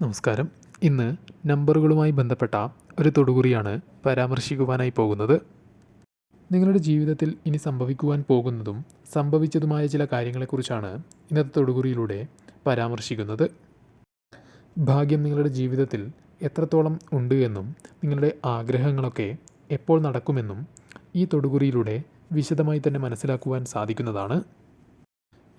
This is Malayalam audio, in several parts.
നമസ്കാരം. ഇന്ന് നമ്പറുകളുമായി ബന്ധപ്പെട്ട ഒരു തൊടുകുറിയാണ് പരാമർശിക്കുവാനായി പോകുന്നത്. നിങ്ങളുടെ ജീവിതത്തിൽ ഇനി സംഭവിക്കുവാൻ പോകുന്നതും സംഭവിച്ചതുമായ ചില കാര്യങ്ങളെക്കുറിച്ചാണ് ഇന്നത്തെ തൊടുകുറിയിലൂടെ പരാമർശിക്കുന്നത്. ഭാഗ്യം നിങ്ങളുടെ ജീവിതത്തിൽ എത്രത്തോളം ഉണ്ട് എന്നും നിങ്ങളുടെ ആഗ്രഹങ്ങളൊക്കെ എപ്പോൾ നടക്കുമെന്നും ഈ തൊടുകുറിയിലൂടെ വിശദമായി തന്നെ മനസ്സിലാക്കുവാൻ സാധിക്കുന്നതാണ്.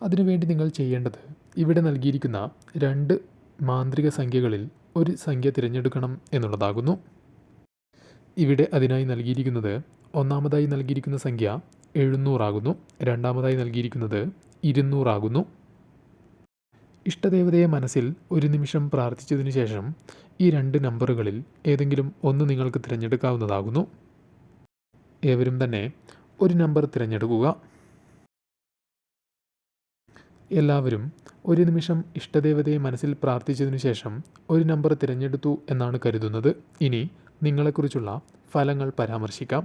അതിനുവേണ്ടി നിങ്ങൾ ചെയ്യേണ്ടത് ഇവിടെ നൽകിയിരിക്കുന്ന രണ്ട് മാന്ത്രിക സംഖ്യകളിൽ ഒരു സംഖ്യ തിരഞ്ഞെടുക്കണം എന്നുള്ളതാകുന്നു. ഇവിടെ അതിനായി നൽകിയിരിക്കുന്നത് ഒന്നാമതായി നൽകിയിരിക്കുന്ന സംഖ്യ എഴുന്നൂറാകുന്നു. രണ്ടാമതായി നൽകിയിരിക്കുന്നത് ഇരുന്നൂറാകുന്നു. ഇഷ്ടദേവതയെ മനസ്സിൽ ഒരു നിമിഷം പ്രാർത്ഥിച്ചതിനു ശേഷം ഈ രണ്ട് നമ്പറുകളിൽ ഏതെങ്കിലും ഒന്ന് നിങ്ങൾക്ക് തിരഞ്ഞെടുക്കാവുന്നതാകുന്നു. ഏവരും തന്നെ ഒരു നമ്പർ തിരഞ്ഞെടുക്കുക. എല്ലാവരും ഒരു നിമിഷം ഇഷ്ടദേവതയെ മനസ്സിൽ പ്രാർത്ഥിച്ചതിനു ശേഷം ഒരു നമ്പർ തിരഞ്ഞെടുത്തു എന്നാണ് കരുതുന്നത്. ഇനി നിങ്ങളെക്കുറിച്ചുള്ള ഫലങ്ങൾ പരാമർശിക്കാം.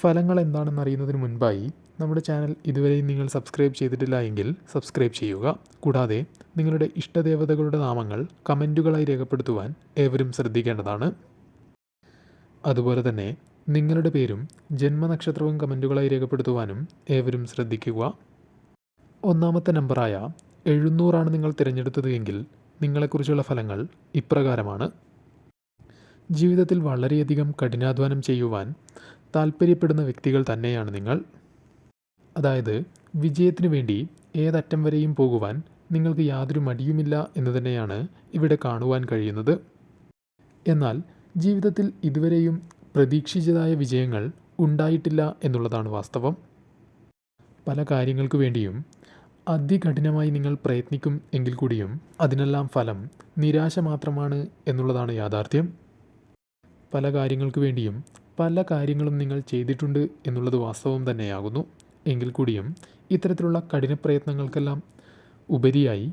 ഫലങ്ങൾ എന്താണെന്ന് അറിയുന്നതിന് മുൻപായി നമ്മുടെ ചാനൽ ഇതുവരെയും നിങ്ങൾ സബ്സ്ക്രൈബ് ചെയ്തിട്ടില്ല എങ്കിൽ സബ്സ്ക്രൈബ് ചെയ്യുക. കൂടാതെ നിങ്ങളുടെ ഇഷ്ടദേവതകളുടെ നാമങ്ങൾ കമന്റുകളായി രേഖപ്പെടുത്തുവാൻ ഏവരും ശ്രദ്ധിക്കേണ്ടതാണ്. അതുപോലെ തന്നെ നിങ്ങളുടെ പേരും ജന്മനക്ഷത്രവും കമന്റുകളായി രേഖപ്പെടുത്തുവാനും ഏവരും ശ്രദ്ധിക്കുക. ഒന്നാമത്തെ നമ്പറായ എഴുന്നൂറാണ് നിങ്ങൾ തിരഞ്ഞെടുത്തത് എങ്കിൽ നിങ്ങളെക്കുറിച്ചുള്ള ഫലങ്ങൾ ഇപ്രകാരമാണ്. ജീവിതത്തിൽ വളരെയധികം കഠിനാധ്വാനം ചെയ്യുവാൻ താല്പര്യപ്പെടുന്ന വ്യക്തികൾ തന്നെയാണ് നിങ്ങൾ. അതായത് വിജയത്തിനു വേണ്ടി ഏതറ്റം വരെയും പോകുവാൻ നിങ്ങൾക്ക് യാതൊരു മടിയുമില്ല എന്ന് തന്നെയാണ് ഇവിടെ കാണുവാൻ കഴിയുന്നത്. എന്നാൽ ജീവിതത്തിൽ ഇതുവരെയും പ്രതീക്ഷിച്ചതായ വിജയങ്ങൾ ഉണ്ടായിട്ടില്ല എന്നുള്ളതാണ് വാസ്തവം. പല കാര്യങ്ങൾക്കു വേണ്ടിയും അതികഠിനമായി നിങ്ങൾ പ്രയത്നിക്കും എങ്കിൽ കൂടിയും അതിനെല്ലാം ഫലം നിരാശ മാത്രമാണ് എന്നുള്ളതാണ് യാഥാർത്ഥ്യം. പല കാര്യങ്ങൾക്ക് വേണ്ടിയും പല കാര്യങ്ങളും നിങ്ങൾ ചെയ്തിട്ടുണ്ട് എന്നുള്ളത് വാസ്തവം തന്നെയാകുന്നു. എങ്കിൽ കൂടിയും ഇത്തരത്തിലുള്ള കഠിന പ്രയത്നങ്ങൾക്കെല്ലാം ഉപരിയായി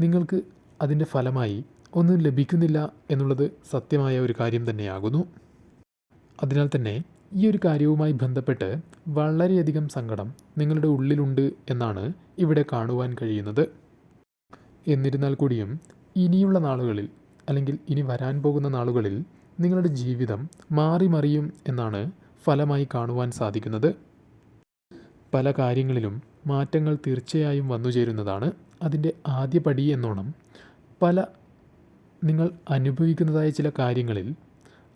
നിങ്ങൾക്ക് അതിന്റെ ഫലമായി ഒന്നും ലഭിക്കുന്നില്ല എന്നുള്ളത് സത്യമായ ഒരു കാര്യം തന്നെയാകുന്നു. അതിനാൽ തന്നെ ഈ ഒരു കാര്യവുമായി ബന്ധപ്പെട്ട് വളരെയധികം സങ്കടം നിങ്ങളുടെ ഉള്ളിലുണ്ട് എന്നാണ് ഇവിടെ കാണുവാൻ കഴിയുന്നത്. എന്നിരുന്നാൽ കൂടിയും ഇനിയുള്ള നാളുകളിൽ അല്ലെങ്കിൽ ഇനി വരാൻ പോകുന്ന നാളുകളിൽ നിങ്ങളുടെ ജീവിതം മാറി മറിയും എന്നാണ് ഫലമായി കാണുവാൻ സാധിക്കുന്നത്. പല കാര്യങ്ങളിലും മാറ്റങ്ങൾ തീർച്ചയായും വന്നു ചേരുന്നതാണ് അതിന്റെ ആദ്യ പടി എന്നോണം. പല നിങ്ങൾ അനുഭവിക്കുന്നതായ ചില കാര്യങ്ങളിൽ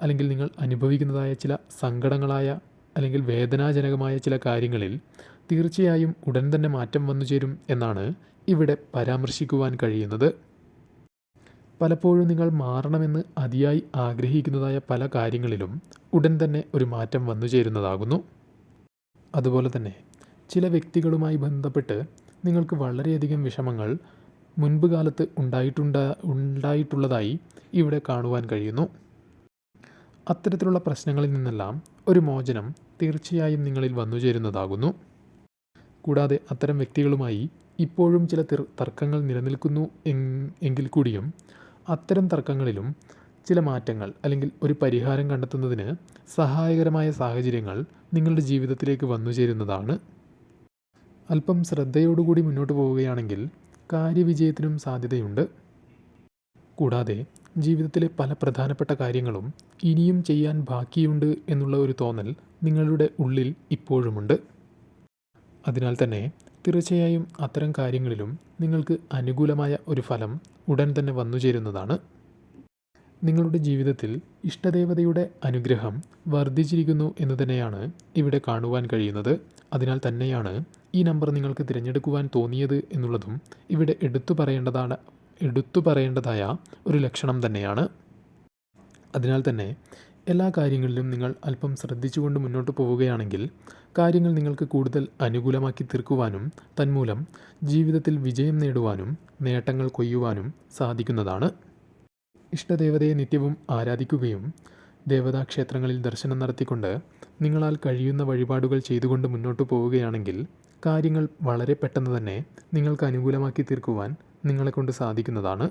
അല്ലെങ്കിൽ നിങ്ങൾ അനുഭവിക്കുന്നതായ ചില സങ്കടങ്ങളായ അല്ലെങ്കിൽ വേദനാജനകമായ ചില കാര്യങ്ങളിൽ തീർച്ചയായും ഉടൻ തന്നെ മാറ്റം വന്നു ചേരും എന്നാണ് ഇവിടെ പരാമർശിക്കുവാൻ കഴിയുന്നത്. പലപ്പോഴും നിങ്ങൾ മാറണമെന്ന് അതിയായി ആഗ്രഹിക്കുന്നതായ പല കാര്യങ്ങളിലും ഉടൻ തന്നെ ഒരു മാറ്റം വന്നു ചേരുന്നതാകുന്നു. അതുപോലെ തന്നെ ചില വ്യക്തികളുമായി ബന്ധപ്പെട്ട് നിങ്ങൾക്ക് വളരെയധികം വിഷമങ്ങൾ മുൻപ് കാലത്ത് ഉണ്ടായിട്ടുണ്ട ഉണ്ടായിട്ടുള്ളതായി ഇവിടെ കാണുവാൻ കഴിയുന്നു. അത്തരത്തിലുള്ള പ്രശ്നങ്ങളിൽ നിന്നെല്ലാം ഒരു മോചനം തീർച്ചയായും നിങ്ങളിൽ വന്നു ചേരുന്നതാകുന്നു. കൂടാതെ അത്തരം വ്യക്തികളുമായി ഇപ്പോഴും ചില തർക്കങ്ങൾ നിലനിൽക്കുന്നു എങ്കിൽ കൂടിയും അത്തരം തർക്കങ്ങളിലും ചില മാറ്റങ്ങൾ അല്ലെങ്കിൽ ഒരു പരിഹാരം കണ്ടെത്തുന്നതിന് സഹായകരമായ സാഹചര്യങ്ങൾ നിങ്ങളുടെ ജീവിതത്തിലേക്ക് വന്നു ചേരുന്നതാണ്. അല്പം ശ്രദ്ധയോടുകൂടി മുന്നോട്ട് പോവുകയാണെങ്കിൽ കാര്യവിജയത്തിനും സാധ്യതയുണ്ട്. കൂടാതെ ജീവിതത്തിലെ പല പ്രധാനപ്പെട്ട കാര്യങ്ങളും ഇനിയും ചെയ്യാൻ ബാക്കിയുണ്ട് എന്നുള്ള ഒരു തോന്നൽ നിങ്ങളുടെ ഉള്ളിൽ ഇപ്പോഴുമുണ്ട്. അതിനാൽ തന്നെ തീർച്ചയായും അത്തരം കാര്യങ്ങളിലും നിങ്ങൾക്ക് അനുകൂലമായ ഒരു ഫലം ഉടൻ തന്നെ വന്നു ചേരുന്നതാണ്. നിങ്ങളുടെ ജീവിതത്തിൽ ഇഷ്ടദേവതയുടെ അനുഗ്രഹം വർദ്ധിച്ചിരിക്കുന്നു എന്ന് തന്നെയാണ് ഇവിടെ കാണുവാൻ കഴിയുന്നത്. അതിനാൽ തന്നെയാണ് ഈ നമ്പർ നിങ്ങൾക്ക് തിരഞ്ഞെടുക്കുവാൻ തോന്നിയത് എന്നുള്ളതും ഇവിടെ എടുത്തു പറയേണ്ടതാണ് എടുത്തു പറയേണ്ടതായ ഒരു ലക്ഷണം തന്നെയാണ്. അതിനാൽ തന്നെ എല്ലാ കാര്യങ്ങളിലും നിങ്ങൾ അല്പം ശ്രദ്ധിച്ചുകൊണ്ട് മുന്നോട്ട് പോവുകയാണെങ്കിൽ കാര്യങ്ങൾ നിങ്ങൾക്ക് കൂടുതൽ അനുകൂലമാക്കി തീർക്കുവാനും തന്മൂലം ജീവിതത്തിൽ വിജയം നേടുവാനും നേട്ടങ്ങൾ കൊയ്യുവാനും സാധിക്കുന്നതാണ്. ഇഷ്ടദേവതയെ നിത്യവും ആരാധിക്കുകയും ദേവതാക്ഷേത്രങ്ങളിൽ ദർശനം നടത്തിക്കൊണ്ട് നിങ്ങളാൽ കഴിയുന്ന വഴിപാടുകൾ ചെയ്തുകൊണ്ട് മുന്നോട്ട് പോവുകയാണെങ്കിൽ കാര്യങ്ങൾ വളരെ പെട്ടെന്ന് തന്നെ നിങ്ങൾക്ക് അനുകൂലമാക്കി തീർക്കുവാൻ നിങ്ങളെക്കൊണ്ട് സാധിക്കുന്നതാണ്.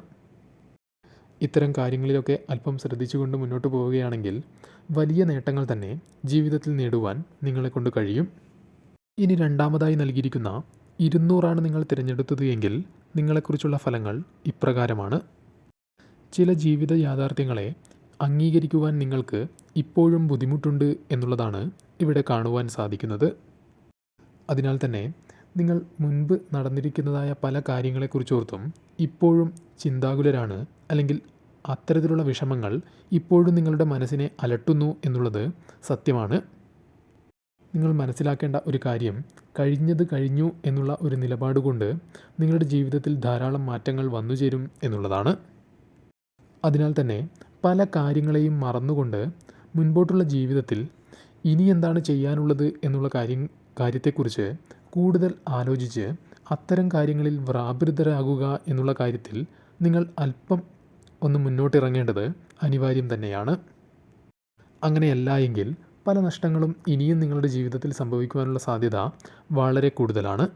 ഇത്തരം കാര്യങ്ങളിലൊക്കെ അല്പം ശ്രദ്ധിച്ചുകൊണ്ട് മുന്നോട്ട് പോവുകയാണെങ്കിൽ വലിയ നേട്ടങ്ങൾ തന്നെ ജീവിതത്തിൽ നേടുവാൻ നിങ്ങളെക്കൊണ്ട് കഴിയും. ഇനി രണ്ടാമതായി നൽകിയിരിക്കുന്ന ഇരുന്നൂറാണ് നിങ്ങൾ തിരഞ്ഞെടുത്തത് എങ്കിൽ നിങ്ങളെക്കുറിച്ചുള്ള ഫലങ്ങൾ ഇപ്രകാരമാണ്. ചില ജീവിത യാഥാർത്ഥ്യങ്ങളെ അംഗീകരിക്കുവാൻ നിങ്ങൾക്ക് ഇപ്പോഴും ബുദ്ധിമുട്ടുണ്ട് എന്നുള്ളതാണ് ഇവിടെ കാണുവാൻ സാധിക്കുന്നത്. അതിനാൽ തന്നെ നിങ്ങൾ മുൻപ് നടന്നിരിക്കുന്നതായ പല കാര്യങ്ങളെക്കുറിച്ചോർത്തും ഇപ്പോഴും ചിന്താകുലരാണ് അല്ലെങ്കിൽ അത്തരത്തിലുള്ള വിഷമങ്ങൾ ഇപ്പോഴും നിങ്ങളുടെ മനസ്സിനെ അലട്ടുന്നു എന്നുള്ളത് സത്യമാണ്. നിങ്ങൾ മനസ്സിലാക്കേണ്ട ഒരു കാര്യം കഴിഞ്ഞത് കഴിഞ്ഞു എന്നുള്ള ഒരു നിലപാട് കൊണ്ട് നിങ്ങളുടെ ജീവിതത്തിൽ ധാരാളം മാറ്റങ്ങൾ വന്നു ചേരും എന്നുള്ളതാണ്. അതിനാൽ തന്നെ പല കാര്യങ്ങളെയും മറന്നുകൊണ്ട് മുൻപോട്ടുള്ള ജീവിതത്തിൽ ഇനി എന്താണ് ചെയ്യാനുള്ളത് എന്നുള്ള കാര്യം കാര്യത്തെക്കുറിച്ച് കൂടുതൽ ആലോചിച്ച് അത്തരം കാര്യങ്ങളിൽ വ്യാപൃതരാകുക എന്നുള്ള കാര്യത്തിൽ നിങ്ങൾ അല്പം ഒന്ന് മുന്നോട്ടിറങ്ങേണ്ടത് അനിവാര്യം തന്നെയാണ്. അങ്ങനെയല്ല എങ്കിൽ പല നഷ്ടങ്ങളും ഇനിയും നിങ്ങളുടെ ജീവിതത്തിൽ സംഭവിക്കുവാനുള്ള സാധ്യത വളരെ കൂടുതലാണ്.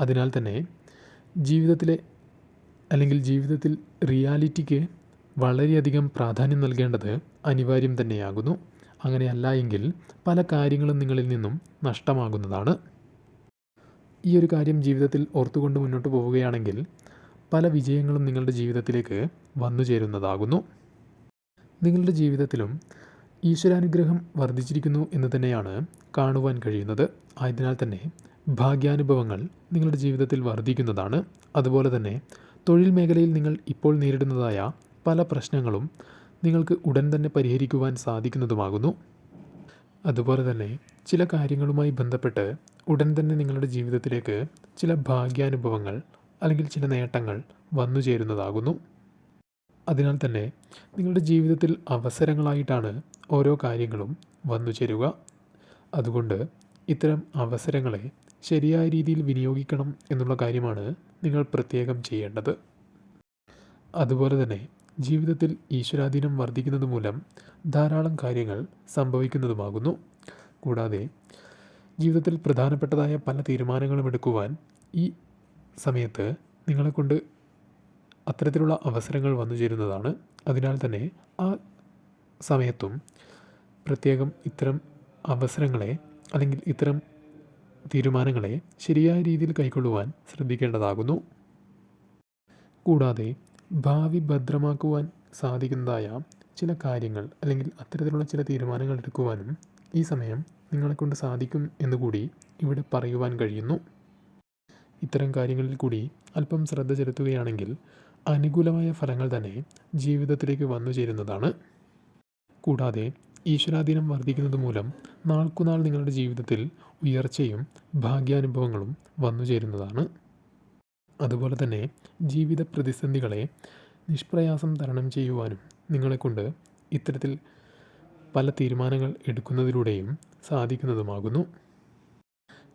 അതിനാൽ തന്നെ ജീവിതത്തിലെ അല്ലെങ്കിൽ ജീവിതത്തിൽ റിയാലിറ്റിക്ക് വളരെയധികം പ്രാധാന്യം നൽകേണ്ടത് അനിവാര്യം തന്നെയാകുന്നു. അങ്ങനെയല്ല എങ്കിൽ പല കാര്യങ്ങളും നിങ്ങളിൽ നിന്നും നഷ്ടമാകുന്നതാണ്. ഈ ഒരു കാര്യം ജീവിതത്തിൽ ഓർത്തുകൊണ്ട് മുന്നോട്ട് പോവുകയാണെങ്കിൽ പല വിജയങ്ങളും നിങ്ങളുടെ ജീവിതത്തിലേക്ക് വന്നു ചേരുന്നതാകുന്നു. നിങ്ങളുടെ ജീവിതത്തിലും ഈശ്വരാനുഗ്രഹം വർദ്ധിച്ചിരിക്കുന്നു എന്ന് തന്നെയാണ് കാണുവാൻ കഴിയുന്നത്. ആയതിനാൽ തന്നെ ഭാഗ്യാനുഭവങ്ങൾ നിങ്ങളുടെ ജീവിതത്തിൽ വർദ്ധിക്കുന്നതാണ്. അതുപോലെ തന്നെ തൊഴിൽ മേഖലയിൽ നിങ്ങൾ ഇപ്പോൾ നേരിടുന്നതായ പല പ്രശ്നങ്ങളും നിങ്ങൾക്ക് ഉടൻ തന്നെ പരിഹരിക്കുവാൻ സാധിക്കുന്നതുമാകുന്നു. അതുപോലെ തന്നെ ചില കാര്യങ്ങളുമായി ബന്ധപ്പെട്ട് ഉടൻ തന്നെ നിങ്ങളുടെ ജീവിതത്തിലേക്ക് ചില ഭാഗ്യാനുഭവങ്ങൾ അല്ലെങ്കിൽ ചില നേട്ടങ്ങൾ വന്നു ചേരുന്നതാകുന്നു. അതിനാൽ തന്നെ നിങ്ങളുടെ ജീവിതത്തിൽ അവസരങ്ങളായിട്ടാണ് ഓരോ കാര്യങ്ങളും വന്നു ചേരുക. അതുകൊണ്ട് ഇത്തരം അവസരങ്ങളെ ശരിയായ രീതിയിൽ വിനിയോഗിക്കണം എന്നുള്ള കാര്യമാണ് നിങ്ങൾ പ്രത്യേകം ചെയ്യേണ്ടത്. അതുപോലെ തന്നെ ജീവിതത്തിൽ ഈശ്വരാധീനം വർദ്ധിക്കുന്നത് മൂലം ധാരാളം കാര്യങ്ങൾ സംഭവിക്കുന്നതുമാകുന്നു. കൂടാതെ ജീവിതത്തിൽ പ്രധാനപ്പെട്ടതായ പല തീരുമാനങ്ങളും എടുക്കുവാൻ ഈ സമയത്ത് നിങ്ങളെക്കൊണ്ട് അത്തരത്തിലുള്ള അവസരങ്ങൾ വന്നു ചേരുന്നതാണ്. അതിനാൽ തന്നെ ആ സമയത്തും പ്രത്യേകം ഇത്തരം അവസരങ്ങളെ അല്ലെങ്കിൽ ഇത്തരം തീരുമാനങ്ങളെ ശരിയായ രീതിയിൽ കൈക്കൊള്ളുവാൻ ശ്രദ്ധിക്കേണ്ടതാകുന്നു. കൂടാതെ ഭാവി ഭദ്രമാക്കുവാൻ സാധിക്കുന്നതായ ചില കാര്യങ്ങൾ അല്ലെങ്കിൽ അത്തരത്തിലുള്ള ചില തീരുമാനങ്ങൾ എടുക്കുവാനും ഈ സമയം നിങ്ങളെക്കൊണ്ട് സാധിക്കും എന്നുകൂടി ഇവിടെ പറയുവാൻ കഴിയുന്നു. ഇത്തരം കാര്യങ്ങളിൽ കൂടി അല്പം ശ്രദ്ധ ചെലുത്തുകയാണെങ്കിൽ അനുകൂലമായ ഫലങ്ങൾ തന്നെ ജീവിതത്തിലേക്ക് വന്നു ചേരുന്നതാണ്. കൂടാതെ ഈശ്വരാധീനം വർദ്ധിക്കുന്നത് മൂലം നാൾക്കുനാൾ നിങ്ങളുടെ ജീവിതത്തിൽ ഉയർച്ചയും ഭാഗ്യാനുഭവങ്ങളും വന്നു ചേരുന്നതാണ്. അതുപോലെ തന്നെ ജീവിത പ്രതിസന്ധികളെ നിഷ്പ്രയാസം തരണം ചെയ്യുവാനും നിങ്ങളെക്കൊണ്ട് ഇത്തരത്തിൽ പല തീരുമാനങ്ങൾ എടുക്കുന്നതിലൂടെയും സാധിക്കുന്നതുമാകുന്നു.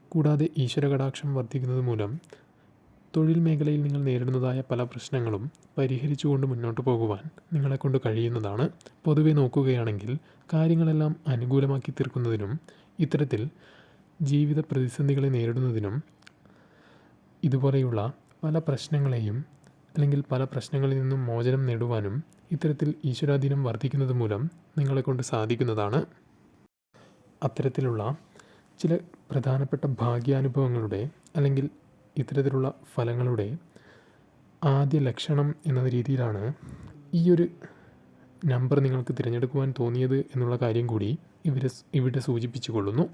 കൂടാതെ ഈശ്വര കടാക്ഷം വർദ്ധിക്കുന്നത് മൂലം തൊഴിൽ മേഖലയിൽ നിങ്ങൾ നേരിടുന്നതായ പല പ്രശ്നങ്ങളും പരിഹരിച്ചുകൊണ്ട് മുന്നോട്ട് പോകുവാൻ നിങ്ങളെക്കൊണ്ട് കഴിയുന്നതാണ്. പൊതുവെ നോക്കുകയാണെങ്കിൽ കാര്യങ്ങളെല്ലാം അനുകൂലമാക്കി തീർക്കുന്നതിനും ഇത്തരത്തിൽ ജീവിത പ്രതിസന്ധികളെ നേരിടുന്നതിനും ഇതുപോലെയുള്ള പല പ്രശ്നങ്ങളെയും അല്ലെങ്കിൽ പല പ്രശ്നങ്ങളിൽ നിന്നും മോചനം നേടുവാനും ഇത്തരത്തിൽ ഈശ്വരാധീനം വർദ്ധിക്കുന്നത് മൂലം നിങ്ങളെക്കൊണ്ട് സാധിക്കുന്നതാണ്. അത്തരത്തിലുള്ള ചില പ്രധാനപ്പെട്ട ഭാഗ്യാനുഭവങ്ങളുടെ അല്ലെങ്കിൽ ഇത്തരത്തിലുള്ള ഫലങ്ങളുടെ ആദ്യ ലക്ഷണം എന്ന രീതിയിലാണ് ഈ ഒരു നമ്പർ നിങ്ങൾക്ക് തിരഞ്ഞെടുക്കുവാൻ തോന്നിയത് എന്നുള്ള കാര്യം കൂടി ഇവരെ ഇവിടെ സൂചിപ്പിച്ചു കൊള്ളുന്നു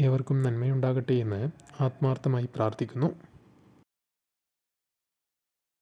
ഏവർക്കും നന്മയുണ്ടാകട്ടെ എന്ന് ആത്മാർത്ഥമായി പ്രാർത്ഥിക്കുന്നു.